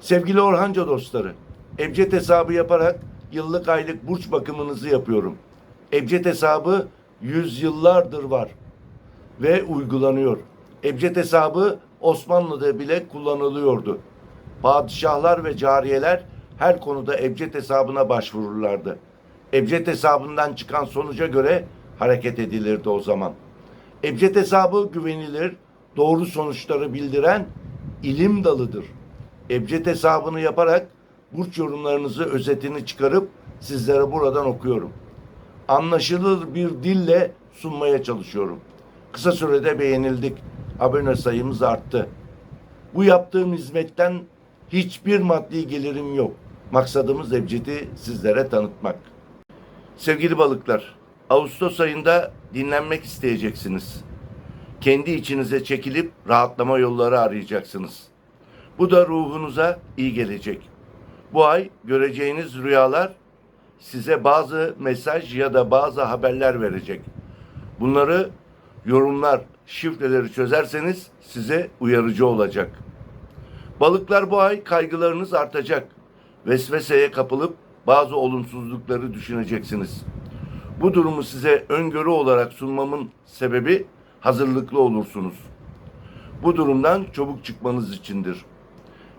Sevgili Orhanca dostları, Ebced hesabı yaparak yıllık aylık burç bakımınızı yapıyorum. Ebced hesabı yüzyıllardır var ve uygulanıyor. Ebced hesabı Osmanlı'da bile kullanılıyordu. Padişahlar ve cariyeler her konuda Ebced hesabına başvururlardı. Ebced hesabından çıkan sonuca göre hareket edilirdi o zaman. Ebced hesabı güvenilir, doğru sonuçları bildiren ilim dalıdır. Ebced hesabını yaparak burç yorumlarınızı özetini çıkarıp sizlere buradan okuyorum. Anlaşılır bir dille sunmaya çalışıyorum. Kısa sürede beğenildik. Abone sayımız arttı. Bu yaptığım hizmetten hiçbir maddi gelirim yok. Maksadımız Ebced'i sizlere tanıtmak. Sevgili balıklar, Ağustos ayında dinlenmek isteyeceksiniz. Kendi içinize çekilip rahatlama yolları arayacaksınız. Bu da ruhunuza iyi gelecek. Bu ay göreceğiniz rüyalar size bazı mesaj ya da bazı haberler verecek. Bunları yorumlar, şifreleri çözerseniz size uyarıcı olacak. Balıklar bu ay kaygılarınız artacak. Vesveseye kapılıp bazı olumsuzlukları düşüneceksiniz. Bu durumu size öngörü olarak sunmamın sebebi hazırlıklı olursunuz. Bu durumdan çabuk çıkmanız içindir.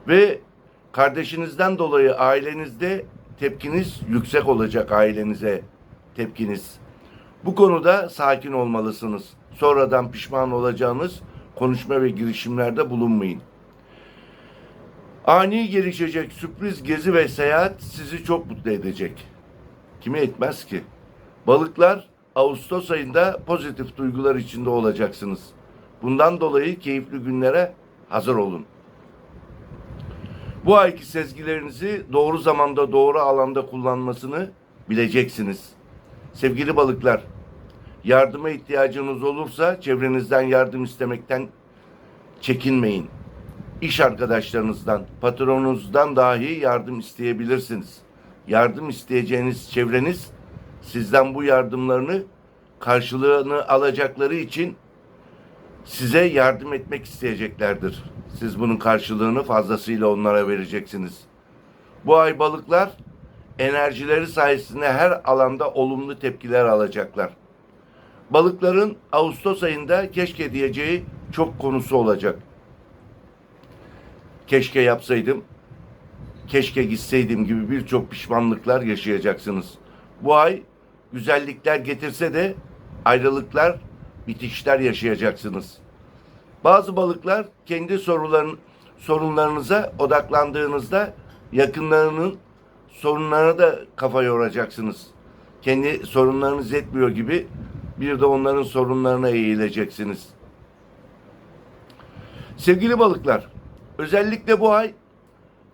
Ve kardeşinizden dolayı ailenizde tepkiniz yüksek olacak ailenize tepkiniz. Bu konuda sakin olmalısınız. Sonradan pişman olacağınız konuşma ve girişimlerde bulunmayın. Ani gelişecek sürpriz gezi ve seyahat sizi çok mutlu edecek. Kimi etmez ki? Balıklar Ağustos ayında pozitif duygular içinde olacaksınız. Bundan dolayı keyifli günlere hazır olun. Bu ayki sezgilerinizi doğru zamanda doğru alanda kullanmasını bileceksiniz. Sevgili balıklar, yardıma ihtiyacınız olursa çevrenizden yardım istemekten çekinmeyin. İş arkadaşlarınızdan, patronunuzdan dahi yardım isteyebilirsiniz. Yardım isteyeceğiniz çevreniz sizden bu yardımlarını karşılığını alacakları için size yardım etmek isteyeceklerdir. Siz bunun karşılığını fazlasıyla onlara vereceksiniz. Bu ay balıklar enerjileri sayesinde her alanda olumlu tepkiler alacaklar. Balıkların Ağustos ayında keşke diyeceği çok konusu olacak. Keşke yapsaydım, keşke gitseydim gibi birçok pişmanlıklar yaşayacaksınız. Bu ay güzellikler getirse de ayrılıklar, bitişler yaşayacaksınız. Bazı balıklar kendi soruların sorunlarınıza odaklandığınızda yakınlarının sorunlarına da kafa yoracaksınız. Kendi sorunlarınız yetmiyor gibi bir de onların sorunlarına eğileceksiniz. Sevgili balıklar, özellikle bu ay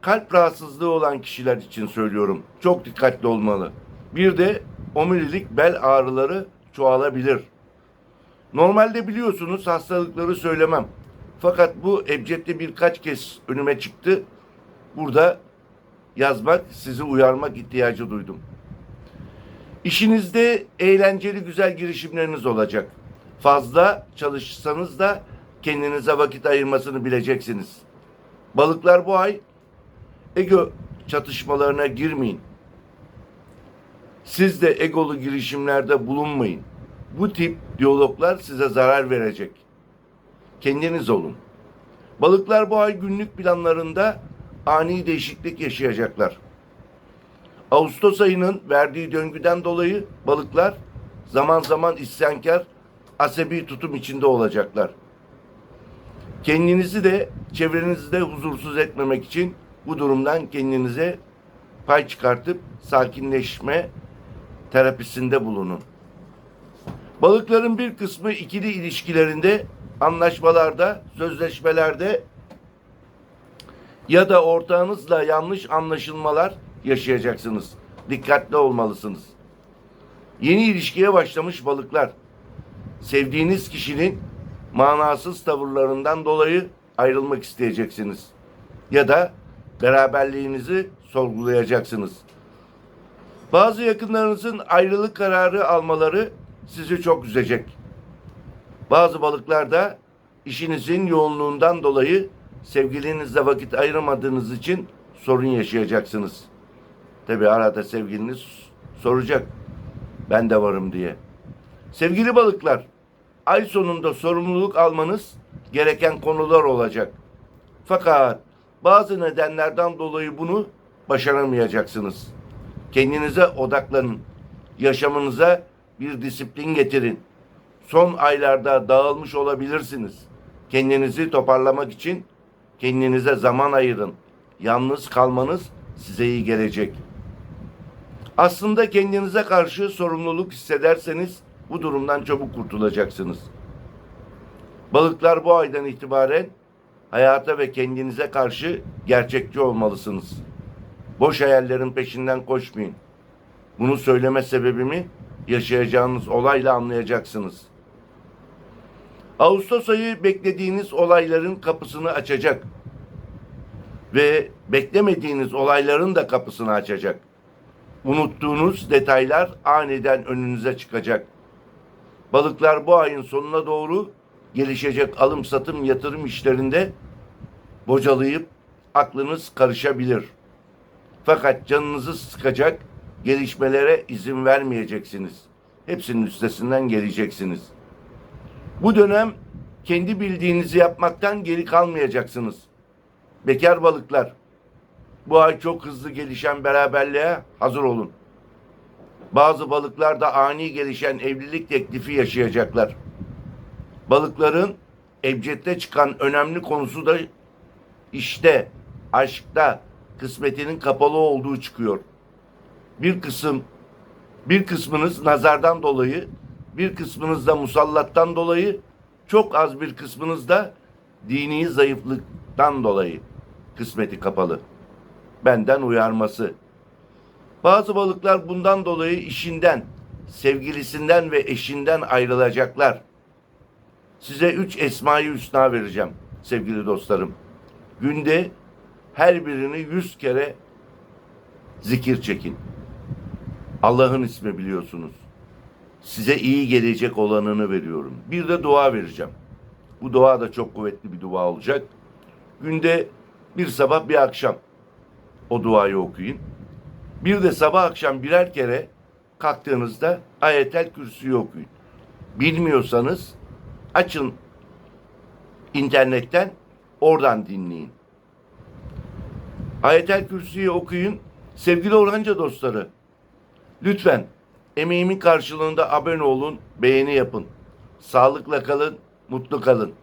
kalp rahatsızlığı olan kişiler için söylüyorum. Çok dikkatli olmalı. Bir de omurilik bel ağrıları çoğalabilir. Normalde biliyorsunuz hastalıkları söylemem. Fakat bu ebcedde birkaç kez önüme çıktı. Burada yazmak, sizi uyarmak ihtiyacı duydum. İşinizde eğlenceli güzel girişimleriniz olacak. Fazla çalışsanız da kendinize vakit ayırmasını bileceksiniz. Balıklar bu ay ego çatışmalarına girmeyin. Siz de egolu girişimlerde bulunmayın. Bu tip diyaloglar size zarar verecek. Kendiniz olun. Balıklar bu ay günlük planlarında ani değişiklik yaşayacaklar. Ağustos ayının verdiği döngüden dolayı balıklar zaman zaman isyankar, asabi tutum içinde olacaklar. Kendinizi de çevrenizi de huzursuz etmemek için bu durumdan kendinize pay çıkartıp sakinleşme terapisinde bulunun. Balıkların bir kısmı ikili ilişkilerinde, anlaşmalarda, sözleşmelerde ya da ortağınızla yanlış anlaşılmalar yaşayacaksınız. Dikkatli olmalısınız. Yeni ilişkiye başlamış balıklar. Sevdiğiniz kişinin manasız tavırlarından dolayı ayrılmak isteyeceksiniz. Ya da beraberliğinizi sorgulayacaksınız. Bazı yakınlarınızın ayrılık kararı almaları sizi çok üzecek. Bazı balıklar da işinizin yoğunluğundan dolayı sevgilinizle vakit ayıramadığınız için sorun yaşayacaksınız. Tabi arada sevgiliniz soracak. Ben de varım diye. Sevgili balıklar, ay sonunda sorumluluk almanız gereken konular olacak. Fakat bazı nedenlerden dolayı bunu başaramayacaksınız. Kendinize odaklanın. Yaşamınıza bir disiplin getirin. Son aylarda dağılmış olabilirsiniz. Kendinizi toparlamak için kendinize zaman ayırın. Yalnız kalmanız size iyi gelecek. Aslında kendinize karşı sorumluluk hissederseniz bu durumdan çabuk kurtulacaksınız. Balıklar bu aydan itibaren hayata ve kendinize karşı gerçekçi olmalısınız. Boş hayallerin peşinden koşmayın. Bunu söyleme sebebimi yaşayacağınız olayla anlayacaksınız. Ağustos ayı beklediğiniz olayların kapısını açacak ve beklemediğiniz olayların da kapısını açacak. Unuttuğunuz detaylar aniden önünüze çıkacak. Balıklar bu ayın sonuna doğru gelişecek alım satım yatırım işlerinde bocalayıp aklınız karışabilir. Fakat canınızı sıkacak gelişmelere izin vermeyeceksiniz. Hepsinin üstesinden geleceksiniz. Bu dönem kendi bildiğinizi yapmaktan geri kalmayacaksınız. Bekar balıklar, bu ay çok hızlı gelişen beraberliğe hazır olun. Bazı balıklar da ani gelişen evlilik teklifi yaşayacaklar. Balıkların ebcedde çıkan önemli konusu da işte aşkta kısmetinin kapalı olduğu çıkıyor. Bir kısım bir kısmınız nazardan dolayı, bir kısmınız da musallattan dolayı, çok az bir kısmınız da dini zayıflıktan dolayı kısmeti kapalı. Benden uyarması. Bazı balıklar bundan dolayı işinden, sevgilisinden ve eşinden ayrılacaklar. Size üç esmayı hüsna vereceğim sevgili dostlarım. Günde her birini yüz kere zikir çekin. Allah'ın ismi biliyorsunuz. Size iyi gelecek olanını veriyorum. Bir de dua vereceğim. Bu dua da çok kuvvetli bir dua olacak. Günde bir sabah bir akşam o duayı okuyun. Bir de sabah akşam birer kere kalktığınızda ayetel kürsüyü okuyun. Bilmiyorsanız açın internetten oradan dinleyin. Ayetel kürsüyü okuyun. Sevgili Orhanca dostları, lütfen emeğimin karşılığında abone olun, beğeni yapın. Sağlıkla kalın, mutlu kalın.